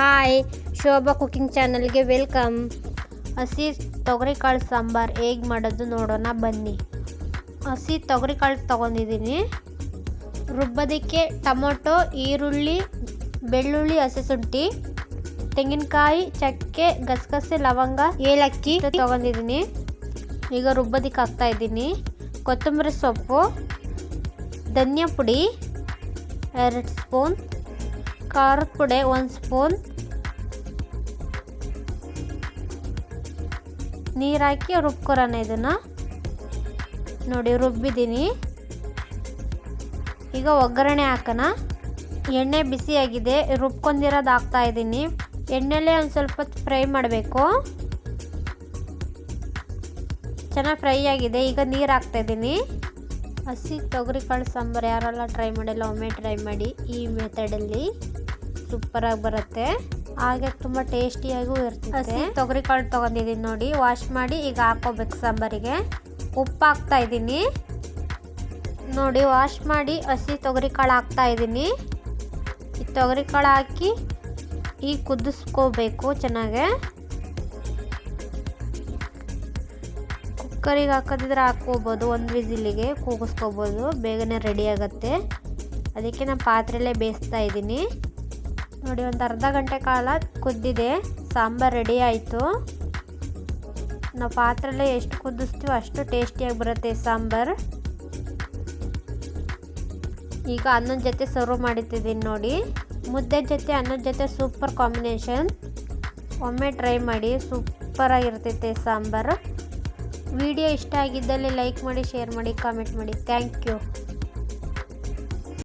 Hi Shobha cooking ಚಾನಲ್ಗೆ welcome ಹಸಿ ತೊಗರಿಕಾಳು ಸಾಂಬಾರು ಹೇಗೆ ಮಾಡೋದು ನೋಡೋಣ ಬನ್ನಿ. ಹಸಿ ತೊಗರಿಕಾಳು ತೊಗೊಂಡಿದ್ದೀನಿ ರುಬ್ಬೋದಕ್ಕೆ ಟೊಮೊಟೊ, ಈರುಳ್ಳಿ, ಬೆಳ್ಳುಳ್ಳಿ, ಹಸಿ ಶುಂಠಿ, ತೆಂಗಿನಕಾಯಿ, ಚಕ್ಕೆ, ಗಸಗಸೆ, ಲವಂಗ, ಏಲಕ್ಕಿ ತೊಗೊಂಡಿದ್ದೀನಿ ಈಗ ರುಬ್ಬೋದಕ್ಕೆ ಹಾಕ್ತಾ ಇದ್ದೀನಿ. ಕೊತ್ತಂಬರಿ ಸೊಪ್ಪು, ಧನಿಯಾ ಪುಡಿ, ಎರಡು ಸ್ಪೂನ್, ಖಾರದ ಪುಡಿ, ಒಂದು ಸ್ಪೂನ್ ನೀರು ಹಾಕಿ ರುಬ್ಕೊರೋಣ ಇದನ್ನು. ನೋಡಿ, ರುಬ್ಬಿದ್ದೀನಿ. ಈಗ ಒಗ್ಗರಣೆ ಹಾಕೋಣ. ಎಣ್ಣೆ ಬಿಸಿಯಾಗಿದೆ ರುಬ್ಕೊಂಡಿರೋದು ಹಾಕ್ತಾ ಇದ್ದೀನಿ. ಎಣ್ಣೆಲೇ ಒಂದು ಸ್ವಲ್ಪ ಫ್ರೈ ಮಾಡಬೇಕು. ಚೆನ್ನಾಗಿ ಫ್ರೈ ಆಗಿದೆ, ಈಗ ನೀರು ಹಾಕ್ತಾಯಿದ್ದೀನಿ ಹಸಿ ತೊಗರಿಕಾಳು ಸಾಂಬಾರು ಯಾರೆಲ್ಲ ಟ್ರೈ ಮಾಡಿಲ್ಲ, ಒಮ್ಮೆ ಟ್ರೈ ಮಾಡಿ ಈ ಮೆಥಡಲ್ಲಿ ಸೂಪರಾಗಿ ಬರುತ್ತೆ. ಹಾಗೆ ತುಂಬ ಟೇಸ್ಟಿಯಾಗೂ ಇರ್ತದೆ ಹಸಿ ತೊಗರಿಕಾಳು ತಗೊಂಡಿದ್ದೀನಿ ನೋಡಿ. ವಾಶ್ ಮಾಡಿ ಈಗ ಹಾಕೋಬೇಕು ಸಾಂಬಾರಿಗೆ. ಉಪ್ಪು ಹಾಕ್ತಾ ಇದ್ದೀನಿ. ನೋಡಿ ವಾಶ್ ಮಾಡಿ ಹಸಿ ತೊಗರಿ ಕಾಳು ಹಾಕ್ತಾ ಇದ್ದೀನಿ. ಈ ತೊಗರಿಕಾಳು ಹಾಕಿ ಈ ಕುದಿಸ್ಕೋಬೇಕು ಚೆನ್ನಾಗೆ. ಕುಕ್ಕರಿಗೆ ಹಾಕೋದಿದ್ರೆ ಹಾಕ್ಕೋಬೋದು. ಒಂದು ವಿಸಿಲಿಗೆ ಕೂಗಿಸ್ಕೋಬೋದು. ಬೇಗನೆ ರೆಡಿ ಆಗುತ್ತೆ. ಅದಕ್ಕೆ ನಾನು ಪಾತ್ರೆಲೇ ಬೇಯಿಸ್ತಾ ಇದ್ದೀನಿ. ನೋಡಿ, ಒಂದು ಅರ್ಧ ಗಂಟೆ ಕಾಲ ಕುದ್ದಿದೆ. ಸಾಂಬಾರು ರೆಡಿ ಆಯಿತು. ನಾವು ಪಾತ್ರೆಲ್ಲ ಎಷ್ಟು ಕುದಿಸ್ತೀವೋ ಅಷ್ಟು ಟೇಸ್ಟಿಯಾಗಿ ಬರುತ್ತೆ ಸಾಂಬಾರು. ಈಗ ಅನ್ನದ ಜೊತೆ ಸರ್ವ್ ಮಾಡಿತಿದ್ದೀನಿ ನೋಡಿ. ಮುದ್ದೆ ಜೊತೆ ಅನ್ನದ ಜೊತೆ ಸೂಪರ್ ಕಾಂಬಿನೇಷನ್ ಒಮ್ಮೆ ಟ್ರೈ ಮಾಡಿ ಸೂಪರಾಗಿರ್ತೈತೆ ಸಾಂಬಾರು. ವಿಡಿಯೋ ಇಷ್ಟ ಆಗಿದ್ದಲ್ಲಿ ಲೈಕ್ ಮಾಡಿ ಶೇರ್ ಮಾಡಿ ಕಾಮೆಂಟ್ ಮಾಡಿ. Thank you